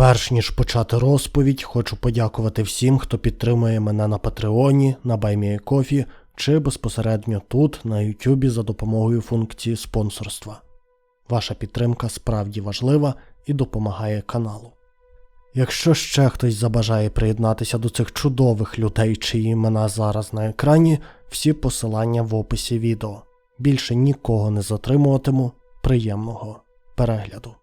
Перш ніж почати розповідь, хочу подякувати всім, хто підтримує мене на Патреоні, на BuyMeACoffee чи безпосередньо тут, на Ютубі за допомогою функції спонсорства. Ваша підтримка справді важлива і допомагає каналу. Якщо ще хтось забажає приєднатися до цих чудових людей, чиї імена зараз на екрані, всі посилання в описі відео. Більше нікого не затримуватиму. Приємного перегляду.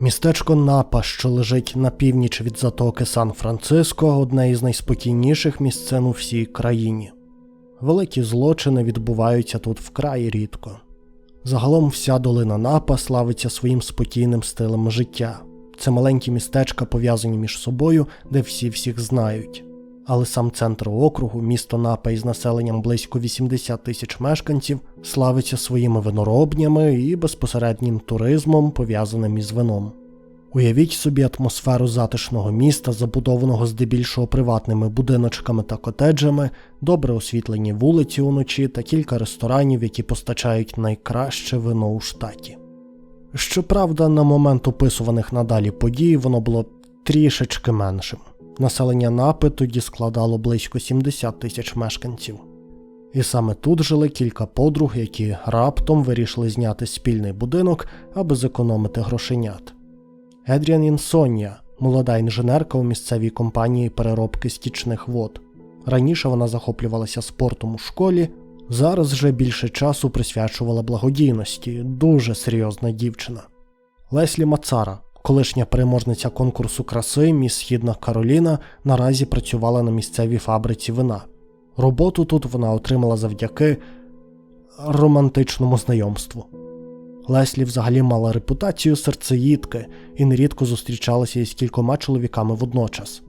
Містечко Напа, що лежить на північ від затоки Сан-Франциско, одне із найспокійніших місцин у всій країні. Великі злочини відбуваються тут вкрай рідко. Загалом вся долина Напа славиться своїм спокійним стилем життя. Це маленькі містечка пов'язані між собою, де всі всіх знають. Але сам центр округу, місто Напа із населенням близько 80 тисяч мешканців, славиться своїми виноробнями і безпосереднім туризмом, пов'язаним із вином. Уявіть собі атмосферу затишного міста, забудованого здебільшого приватними будиночками та котеджами, добре освітлені вулиці уночі та кілька ресторанів, які постачають найкраще вино у штаті. Щоправда, на момент описуваних надалі подій воно було трішечки меншим. Населення Напи тоді складало близько 70 тисяч мешканців. І саме тут жили кілька подруг, які раптом вирішили зняти спільний будинок, аби зекономити грошенят. Едріан Інсонія, молода інженерка у місцевій компанії переробки стічних вод. Раніше вона захоплювалася спортом у школі, зараз же більше часу присвячувала благодійності, дуже серйозна дівчина. Леслі Мацара, колишня переможниця конкурсу краси Міс Східна Кароліна, наразі працювала на місцевій фабриці вина. Роботу тут вона отримала завдяки романтичному знайомству. Леслі взагалі мала репутацію серцеїдки і нерідко зустрічалася із кількома чоловіками водночас.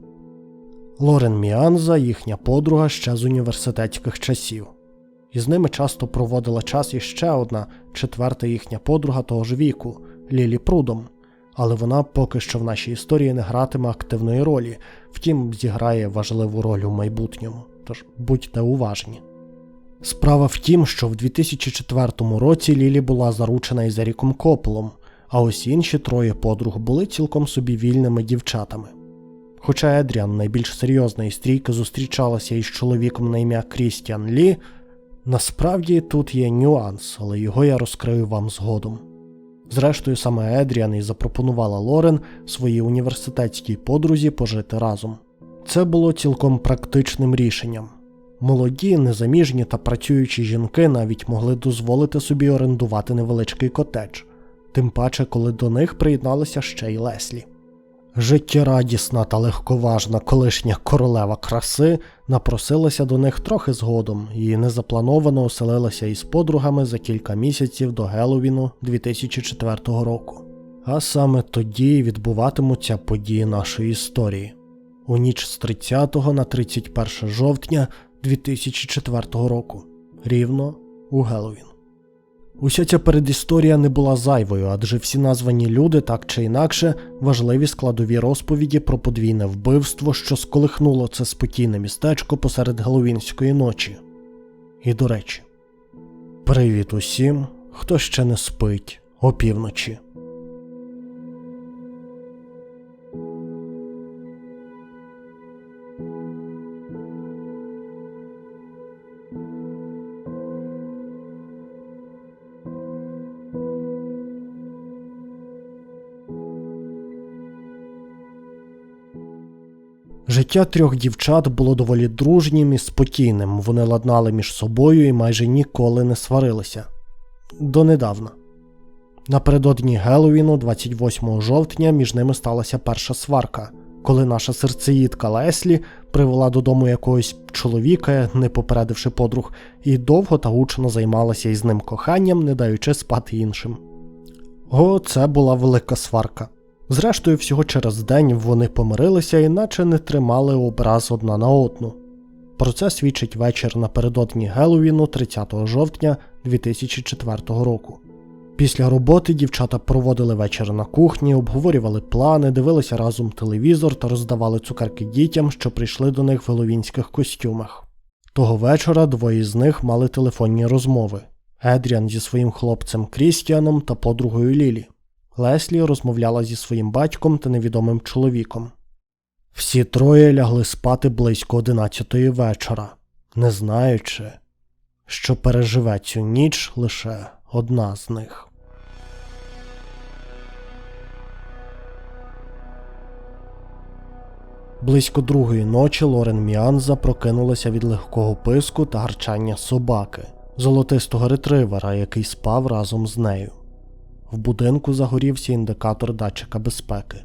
Лорен Міанза, їхня подруга ще з університетських часів. Із ними часто проводила час іще одна, четверта їхня подруга того ж віку Лілі Прудом, але вона поки що в нашій історії не гратиме активної ролі, втім зіграє важливу роль у майбутньому, тож будьте уважні. Справа в тім, що в 2004 році Лілі була заручена із Еріком Кополом, а ось інші троє подруг були цілком собі вільними дівчатами. Хоча Едріан найбільш серйозна і стрійка зустрічалася із чоловіком на ім'я Крістіан Лі, насправді тут є нюанс, але його я розкрию вам згодом. Зрештою, саме Едріан і запропонувала Лорен своїй університетській подрузі пожити разом. Це було цілком практичним рішенням. Молоді, незаміжні та працюючі жінки навіть могли дозволити собі орендувати невеличкий котедж, тим паче, коли до них приєдналася ще й Леслі. Життєрадісна та легковажна колишня королева краси напросилася до них трохи згодом і незаплановано оселилася із подругами за кілька місяців до Геловіну 2004 року. А саме тоді відбуватимуться події нашої історії. У ніч з 30 на 31 жовтня 2004 року, рівно у Геловін. Уся ця передісторія не була зайвою, адже всі названі люди так чи інакше важливі складові розповіді про подвійне вбивство, що сколихнуло це спокійне містечко посеред Геловінської ночі. І до речі, привіт усім, хто ще не спить опівночі. Життя трьох дівчат було доволі дружнім і спокійним, вони ладнали між собою і майже ніколи не сварилися. Донедавна. Напередодні Геловіну, 28 жовтня, між ними сталася перша сварка, коли наша серцеїдка Леслі привела додому якогось чоловіка, не попередивши подруг, і довго та гучно займалася із ним коханням, не даючи спати іншим. О, це була велика сварка. Зрештою, всього через день вони помирилися і наче не тримали образ одна на одну. Про це свідчить вечір напередодні Геловіну 30 жовтня 2004 року. Після роботи дівчата проводили вечір на кухні, обговорювали плани, дивилися разом телевізор та роздавали цукерки дітям, що прийшли до них в геловінських костюмах. Того вечора двоє з них мали телефонні розмови. Едріан зі своїм хлопцем Крістіаном та подругою Лілі. Леслі розмовляла зі своїм батьком та невідомим чоловіком. Всі троє лягли спати близько одинадцятої вечора, не знаючи, що переживе цю ніч лише одна з них. Близько другої ночі Лорен Міанза прокинулася від легкого писку та гарчання собаки, золотистого ретривера, який спав разом з нею. В будинку загорівся індикатор датчика безпеки.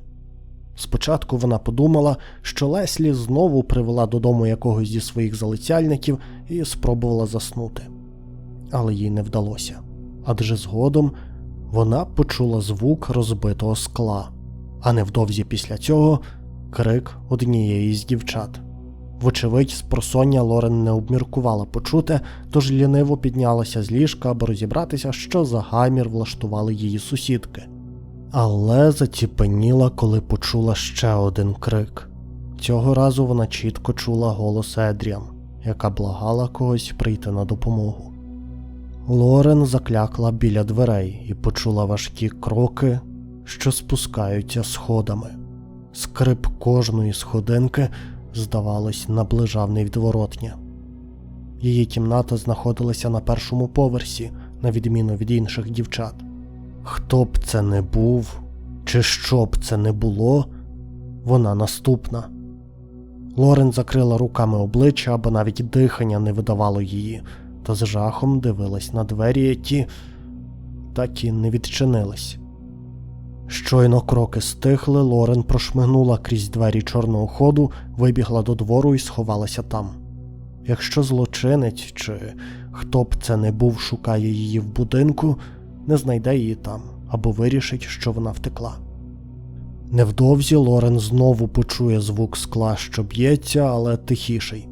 Спочатку вона подумала, що Леслі знову привела додому якогось зі своїх залицяльників і спробувала заснути. Але їй не вдалося. Адже згодом вона почула звук розбитого скла, а невдовзі після цього крик однієї з дівчат. Вочевидь, з просоння Лорен не обміркувала почуте, тож ліниво піднялася з ліжка, аби розібратися, що за гамір влаштували її сусідки. Але заціпеніла, коли почула ще один крик. Цього разу вона чітко чула голос Едріан, яка благала когось прийти на допомогу. Лорен заклякла біля дверей і почула важкі кроки, що спускаються сходами. Скрип кожної сходинки, здавалось, наближав невідворотня. Її кімната знаходилася на першому поверсі, на відміну від інших дівчат. Хто б це не був, чи що б це не було, вона наступна. Лорен закрила руками обличчя, аби навіть дихання не видавало її, та з жахом дивилась на двері, які так і не відчинились. Щойно кроки стихли, Лорен прошмигнула крізь двері чорного ходу, вибігла до двору і сховалася там. Якщо злочинець чи хто б це не був шукає її в будинку, не знайде її там або вирішить, що вона втекла. Невдовзі Лорен знову почує звук скла, що б'ється, але тихіший.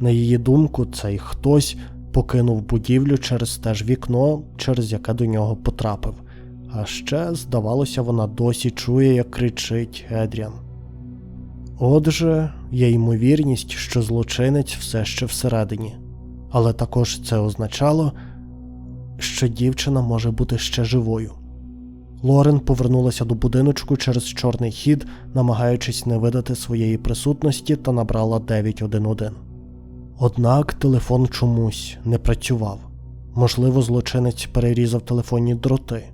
На її думку, цей хтось покинув будівлю через те ж вікно, через яке до нього потрапив. А ще, здавалося, вона досі чує, як кричить Едріан. Отже, є ймовірність, що злочинець все ще всередині, але також це означало, що дівчина може бути ще живою. Лорен повернулася до будиночку через чорний хід, намагаючись не видати своєї присутності, та набрала 911. Однак телефон чомусь не працював. Можливо, злочинець перерізав телефонні дроти,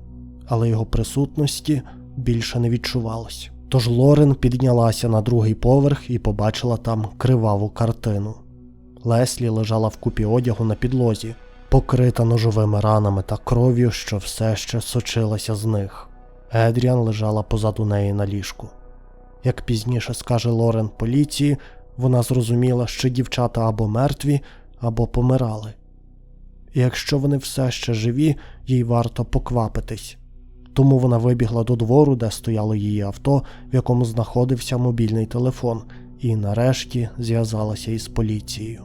але його присутності більше не відчувалось. Тож Лорен піднялася на другий поверх і побачила там криваву картину. Леслі лежала в купі одягу на підлозі, покрита ножовими ранами та кров'ю, що все ще сочилася з них. Едріан лежала позаду неї на ліжку. Як пізніше скаже Лорен поліції, вона зрозуміла, що дівчата або мертві, або помирали. І якщо вони все ще живі, їй варто поквапитись. Тому вона вибігла до двору, де стояло її авто, в якому знаходився мобільний телефон, і нарешті зв'язалася із поліцією.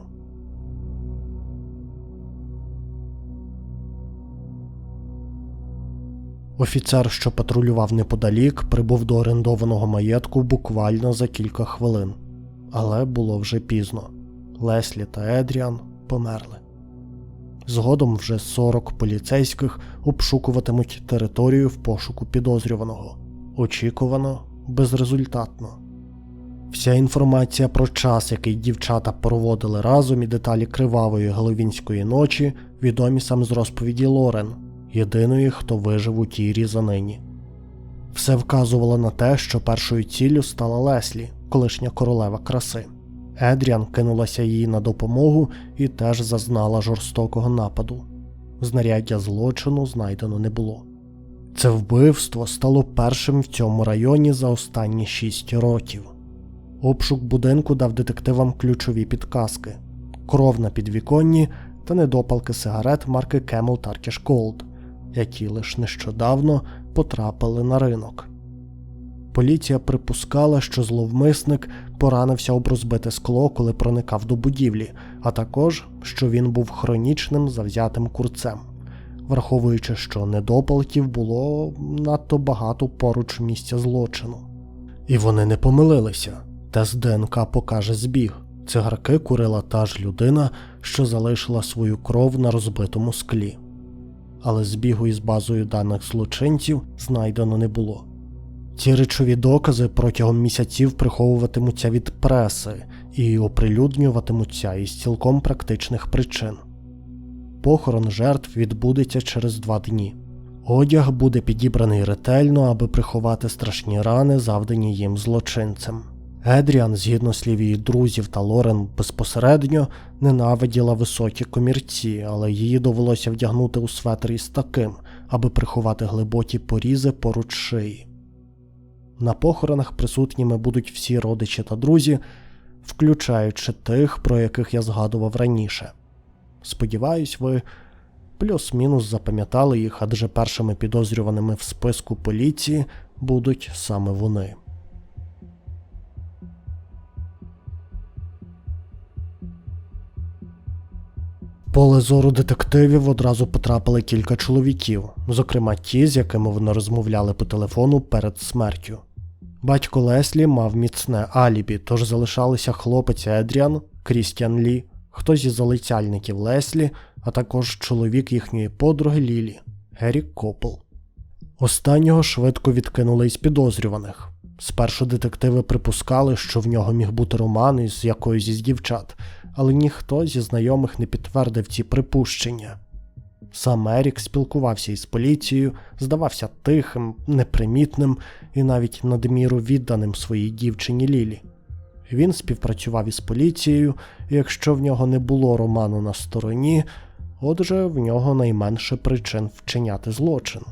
Офіцер, що патрулював неподалік, прибув до орендованого маєтку буквально за кілька хвилин. Але було вже пізно. Леслі та Едріан померли. Згодом вже 40 поліцейських обшукуватимуть територію в пошуку підозрюваного. Очікувано, безрезультатно. Вся інформація про час, який дівчата проводили разом і деталі кривавої головінської ночі, відомі саме з розповіді Лорен, єдиної, хто вижив у тій різанині. Все вказувало на те, що першою ціллю стала Леслі, колишня королева краси. Едріан кинулася їй на допомогу і теж зазнала жорстокого нападу. Знаряддя злочину знайдено не було. Це вбивство стало першим в цьому районі за останні шість років. Обшук будинку дав детективам ключові підказки: кров на підвіконні та недопалки сигарет марки Camel Turkish Gold, які лише нещодавно потрапили на ринок. Поліція припускала, що зловмисник поранився об розбите скло, коли проникав до будівлі, а також що він був хронічним завзятим курцем, враховуючи, що недопалків було надто багато поруч місця злочину. І вони не помилилися. Тест ДНК покаже збіг. Цигарки курила та ж людина, що залишила свою кров на розбитому склі. але збігу із базою даних злочинців знайдено не було. Ці речові докази протягом місяців приховуватимуться від преси і оприлюднюватимуться із цілком практичних причин. Похорон жертв відбудеться через два дні. Одяг буде підібраний ретельно, аби приховати страшні рани, завдані їм злочинцем. Едріан, згідно слів її друзів та Лорен безпосередньо, ненавиділа високі комірці, але її довелося вдягнути у светр із таким, аби приховати глибокі порізи поруч шиї. На похоронах присутніми будуть всі родичі та друзі, включаючи тих, про яких я згадував раніше. Сподіваюсь, ви плюс-мінус запам'ятали їх, адже першими підозрюваними в списку поліції будуть саме вони. Поле зору детективів одразу потрапили кілька чоловіків, зокрема ті, з якими вони розмовляли по телефону перед смертю. Батько Леслі мав міцне алібі, тож залишалися хлопець Едріан, Крістіан Лі, хтось із залицяльників Леслі, а також чоловік їхньої подруги Лілі, Геррі Копл. Останнього швидко відкинули із підозрюваних. Спершу детективи припускали, що в нього міг бути роман із якоюсь із дівчат, але ніхто зі знайомих не підтвердив ці припущення. Сам Ерік спілкувався із поліцією, здавався тихим, непримітним і навіть надміру відданим своїй дівчині Лілі. Він співпрацював із поліцією, і якщо в нього не було роману на стороні, отже, в нього найменше причин вчиняти злочин.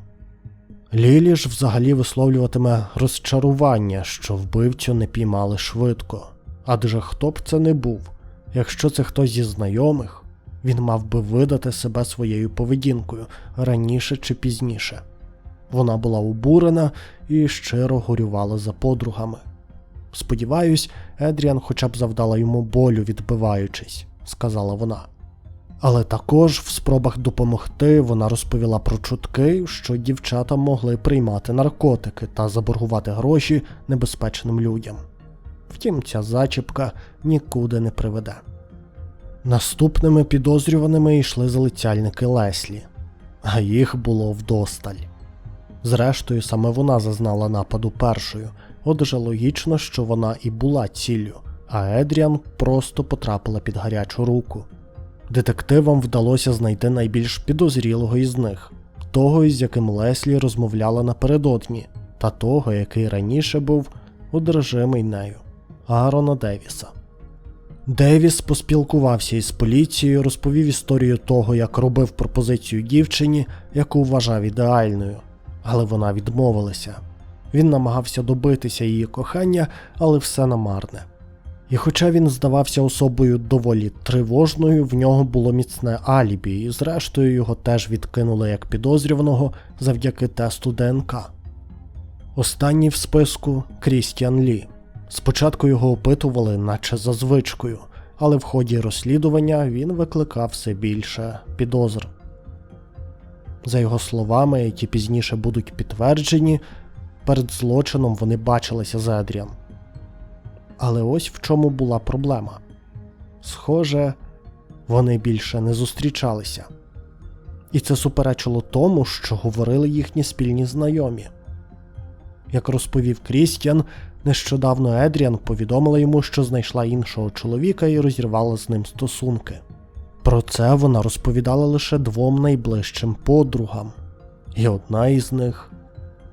Лілі ж взагалі висловлюватиме розчарування, що вбивцю не піймали швидко. Адже хто б це не був, якщо це хтось зі знайомих, він мав би видати себе своєю поведінкою раніше чи пізніше. Вона була обурена і щиро горювала за подругами. Сподіваюсь, Едріан хоча б завдала йому болю, відбиваючись, сказала вона. Але також в спробах допомогти вона розповіла про чутки, що дівчата могли приймати наркотики та заборгувати гроші небезпечним людям. Втім, ця зачіпка нікуди не приведе. Наступними підозрюваними йшли залицяльники Леслі, а їх було вдосталь. Зрештою, саме вона зазнала нападу першою, отже логічно, що вона і була ціллю, а Едріан просто потрапила під гарячу руку. Детективам вдалося знайти найбільш підозрілого із них, того, із яким Леслі розмовляла напередодні, та того, який раніше був одержимий нею Аарона Девіса. Девіс поспілкувався із поліцією, розповів історію того, як робив пропозицію дівчині, яку вважав ідеальною, але вона відмовилася. Він намагався добитися її кохання, але все намарне. І хоча він здавався особою доволі тривожною, в нього було міцне алібі, і зрештою його теж відкинули як підозрюваного завдяки тесту ДНК. Останній в списку Крістіан Лі. Спочатку його опитували, наче за звичкою, але в ході розслідування він викликав все більше підозр. За його словами, які пізніше будуть підтверджені, перед злочином вони бачилися з Едріан. Але ось в чому була проблема. Схоже, вони більше не зустрічалися. І це суперечило тому, що говорили їхні спільні знайомі. Як розповів Крістіан, нещодавно Едріан повідомила йому, що знайшла іншого чоловіка і розірвала з ним стосунки. Про це вона розповідала лише двом найближчим подругам, і одна із них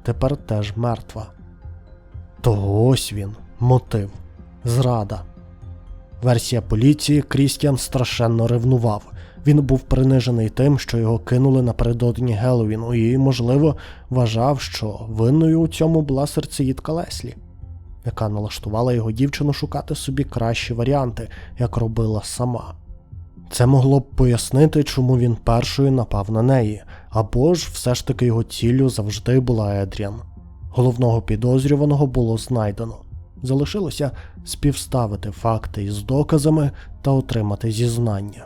тепер теж мертва. То ось він, мотив зрада. Версія поліції Крістіан страшенно ревнував. Він був принижений тим, що його кинули напередодні Геловіну, і, можливо, вважав, що винною у цьому була серцеїдка Леслі, яка налаштувала його дівчину шукати собі кращі варіанти, як робила сама. Це могло б пояснити, чому він першою напав на неї, або ж все ж таки його ціллю завжди була Едріан. Головного підозрюваного було знайдено. Залишилося співставити факти із доказами та отримати зізнання.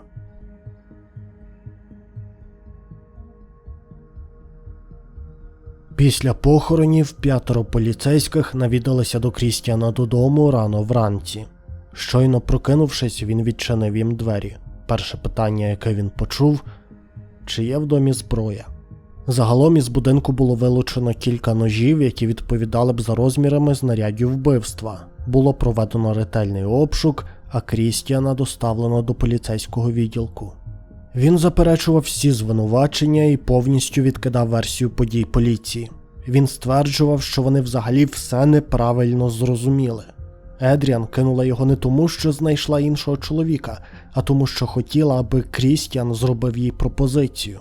Після похоронів п'ятеро поліцейських навідалися до Крістіана додому рано вранці. Щойно прокинувшись, він відчинив їм двері. Перше питання, яке він почув, чи є в домі зброя. Загалом із будинку було вилучено кілька ножів, які відповідали б за розмірами знаряддю вбивства. Було проведено ретельний обшук, а Крістіана доставлено до поліцейського відділку. Він заперечував всі звинувачення і повністю відкидав версію подій поліції. Він стверджував, що вони взагалі все неправильно зрозуміли. Едріан кинула його не тому, що знайшла іншого чоловіка, а тому, що хотіла, аби Крістіан зробив їй пропозицію.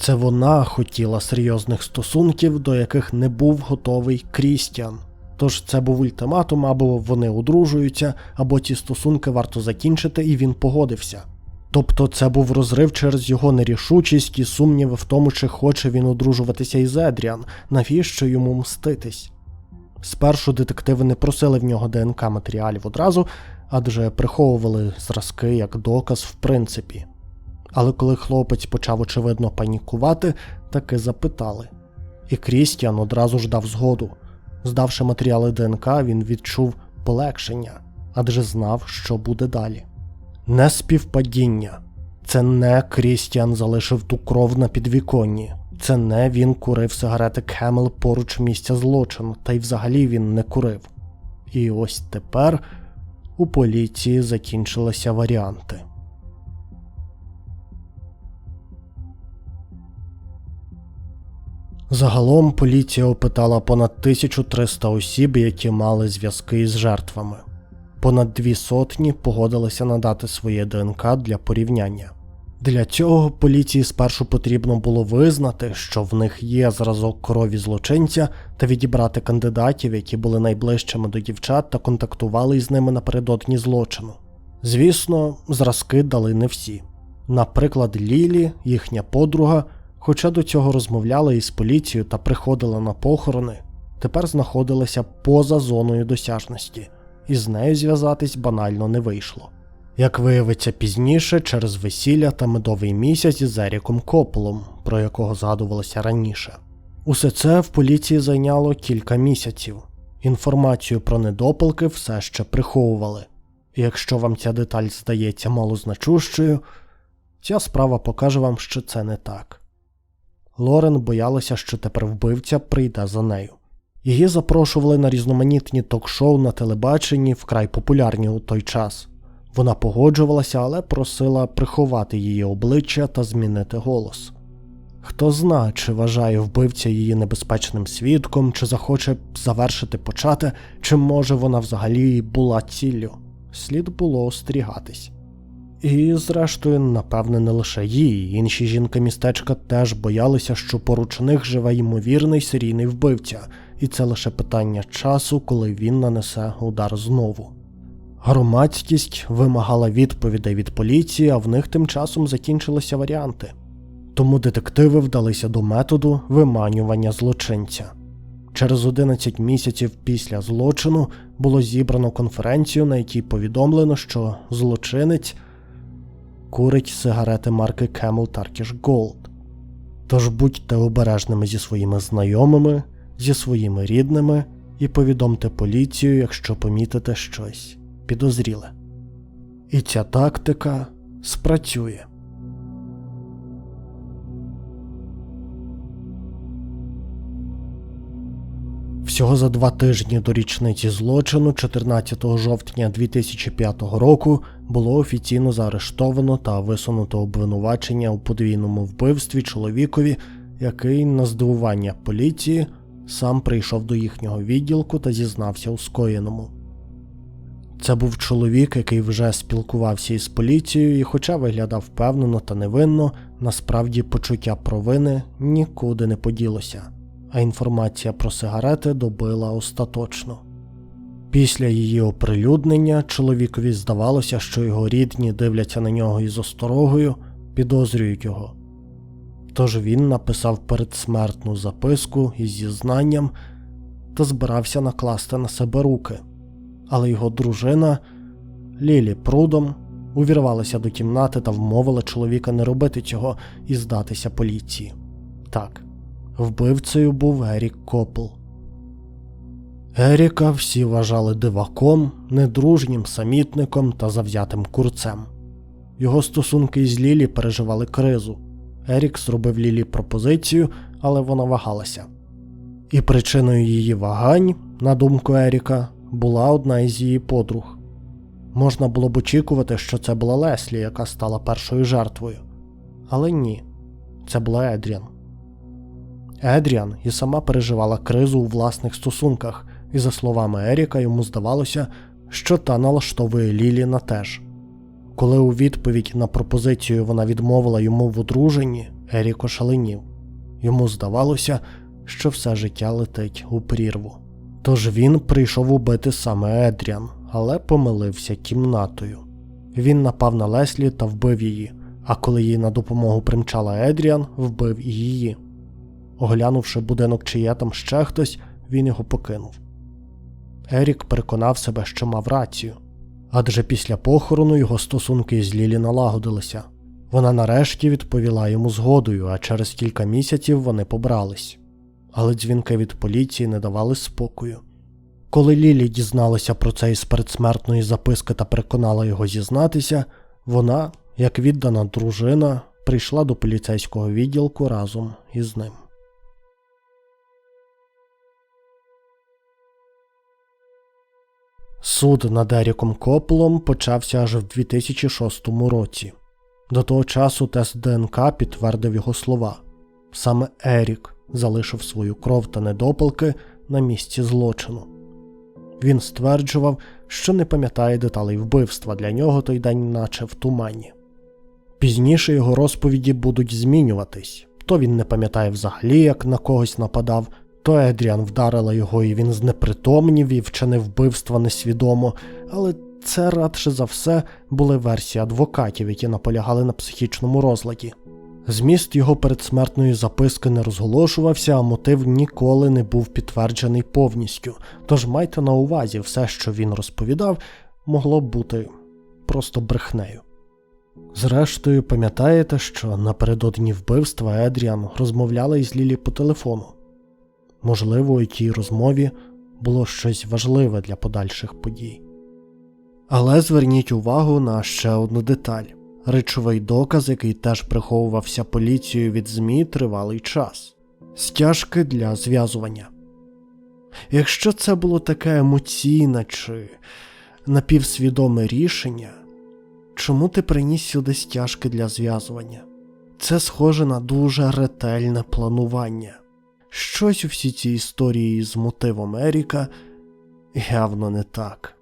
Це вона хотіла серйозних стосунків, до яких не був готовий Крістіан. Тож це був ультиматум, або вони одружуються, або ці стосунки варто закінчити, і він погодився. Тобто це був розрив через його нерішучість і сумніви в тому, чи хоче він одружуватися із Едріан, навіщо йому мститись. Спершу детективи не просили в нього ДНК матеріалів одразу, адже приховували зразки як доказ в принципі. Але коли хлопець почав очевидно панікувати, таки запитали. І Крістіан одразу ж дав згоду. Здавши матеріали ДНК, він відчув полегшення, адже знав, що буде далі. Не співпадіння. Це не Крістіан залишив ту кров на підвіконні. Це не він курив сигарети Кемел поруч місця злочину, та й взагалі він не курив. І ось тепер у поліції закінчилися варіанти. Загалом поліція опитала понад 1300 осіб, які мали зв'язки із жертвами. Понад дві сотні погодилися надати своє ДНК для порівняння. Для цього поліції спершу потрібно було визнати, що в них є зразок крові злочинця, та відібрати кандидатів, які були найближчими до дівчат та контактували із ними напередодні злочину. Звісно, зразки дали не всі. Наприклад, Лілі, їхня подруга, хоча до цього розмовляла із поліцією та приходила на похорони, тепер знаходилася поза зоною досяжності, і з нею зв'язатись банально не вийшло. Як виявиться пізніше, через весілля та медовий місяць із Еріком Кополом, про якого згадувалося раніше. Усе це в поліції зайняло кілька місяців. Інформацію про недопалки все ще приховували. І якщо вам ця деталь здається малозначущою, ця справа покаже вам, що це не так. Лорен боялася, що тепер вбивця прийде за нею. Її запрошували на різноманітні ток-шоу на телебаченні, вкрай популярні у той час. Вона погоджувалася, але просила приховати її обличчя та змінити голос. Хто зна, чи вважає вбивця її небезпечним свідком, чи захоче завершити почати, чи може вона взагалі була ціллю. Слід було остерігатись. І, зрештою, напевне, не лише їй, інші жінки містечка теж боялися, що поруч них живе ймовірний серійний вбивця, і це лише питання часу, коли він нанесе удар знову. Громадськість вимагала відповідей від поліції, а в них тим часом закінчилися варіанти. Тому детективи вдалися до методу виманювання злочинця. Через 11 місяців після злочину було зібрано конференцію, на якій повідомлено, що злочинець курить сигарети марки Camel Turkish Gold. Тож будьте обережними зі своїми знайомими, зі своїми рідними і повідомте поліцію, якщо помітите щось підозріле. І ця тактика спрацює. Всього за два тижні до річниці злочину, 14 жовтня 2005 року, було офіційно заарештовано та висунуто обвинувачення у подвійному вбивстві чоловікові, який, на здивування поліції, сам прийшов до їхнього відділку та зізнався у скоєному. Це був чоловік, який вже спілкувався із поліцією, і, хоча виглядав впевнено та невинно, насправді почуття провини нікуди не поділося, а інформація про сигарети добила остаточно. Після її оприлюднення чоловікові здавалося, що його рідні дивляться на нього із осторогою, підозрюють його. Тож він написав передсмертну записку із зізнанням та збирався накласти на себе руки але його дружина Лілі Прудом увірвалася до кімнати та вмовила чоловіка не робити цього і здатися поліції. Так, вбивцею був Ерік Копл. Еріка всі вважали диваком, недружнім самітником та завзятим курцем. Його стосунки із Лілі переживали кризу. Ерік зробив Лілі пропозицію, але вона вагалася. І причиною її вагань, на думку Еріка, була одна із її подруг. Можна було б очікувати, що це була Леслі, яка стала першою жертвою. Але ні, це була Едріан. Едріан і сама переживала кризу у власних стосунках, і, за словами Еріка, йому здавалося, що та налаштовує Лілі на теж. Коли у відповідь на пропозицію вона відмовила йому в одруженні, Ерік ошаленів. Йому здавалося, що все життя летить у прірву. Тож він прийшов убити саме Едріан, але помилився кімнатою. Він напав на Леслі та вбив її, а коли їй на допомогу примчала Едріан, вбив і її. Оглянувши будинок, чи є там ще хтось, він його покинув. Ерік переконав себе, що мав рацію, адже після похорону його стосунки з Лілі налагодилися. Вона нарешті відповіла йому згодою, а через кілька місяців вони побрались. Але дзвінки від поліції не давали спокою. Коли Лілі дізналася про це із передсмертної записки та переконала його зізнатися, вона, як віддана дружина, прийшла до поліцейського відділку разом із ним. Суд над Еріком Коплом почався аж в 2006 році. До того часу тест ДНК підтвердив його слова. Саме Ерік залишив свою кров та недопалки на місці злочину. Він стверджував, що не пам'ятає деталей вбивства для нього той день, наче в тумані. Пізніше його розповіді будуть змінюватись то він не пам'ятає взагалі, як на когось нападав, то Едріан вдарила його і він знепритомнів і вчинив вбивства несвідомо, але це радше за все були версії адвокатів, які наполягали на психічному розладі. Зміст його передсмертної записки не розголошувався, а мотив ніколи не був підтверджений повністю. Тож майте на увазі, все, що він розповідав, могло бути просто брехнею. Зрештою, пам'ятаєте, що напередодні вбивства Едріан розмовляла із Лілі по телефону. Можливо, у тій розмові було щось важливе для подальших подій. Але зверніть увагу на ще одну деталь речовий доказ, який теж приховувався поліцією від ЗМІ тривалий час стяжки для зв'язування. Якщо це було таке емоційне чи напівсвідоме рішення, чому ти приніс сюди стяжки для зв'язування? Це схоже на дуже ретельне планування. Щось у всій цій історії з мотивом Еріка явно не так.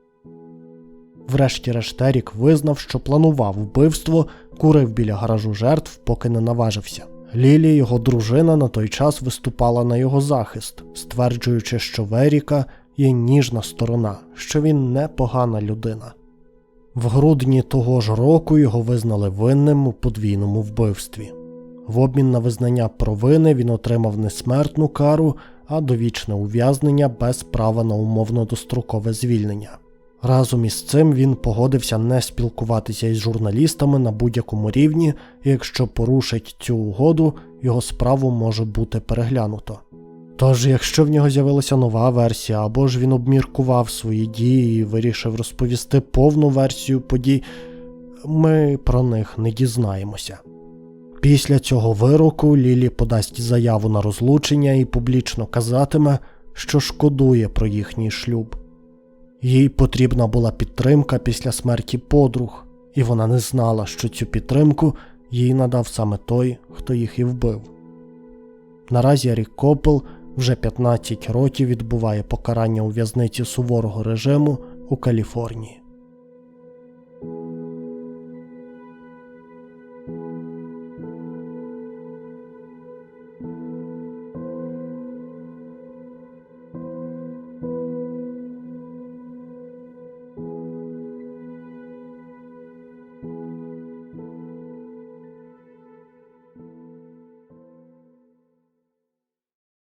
Врешті-решт Ерік визнав, що планував вбивство, курив біля гаражу жертв, поки не наважився. Лілі, його дружина, на той час виступала на його захист, стверджуючи, що в Еріка є ніжна сторона, що він непогана людина. В грудні того ж року його визнали винним у подвійному вбивстві. В обмін на визнання провини він отримав не смертну кару, а довічне ув'язнення без права на умовно дострокове звільнення. Разом із цим він погодився не спілкуватися із журналістами на будь-якому рівні, і якщо порушить цю угоду, його справу може бути переглянуто. Тож, якщо в нього з'явилася нова версія, або ж він обміркував свої дії і вирішив розповісти повну версію подій, ми про них не дізнаємося. Після цього вироку Лілі подасть заяву на розлучення і публічно казатиме, що шкодує про їхній шлюб. Їй потрібна була підтримка після смерті подруг, і вона не знала, що цю підтримку їй надав саме той, хто їх і вбив. Наразі Рік Копел вже 15 років відбуває покарання у в'язниці суворого режиму у Каліфорнії.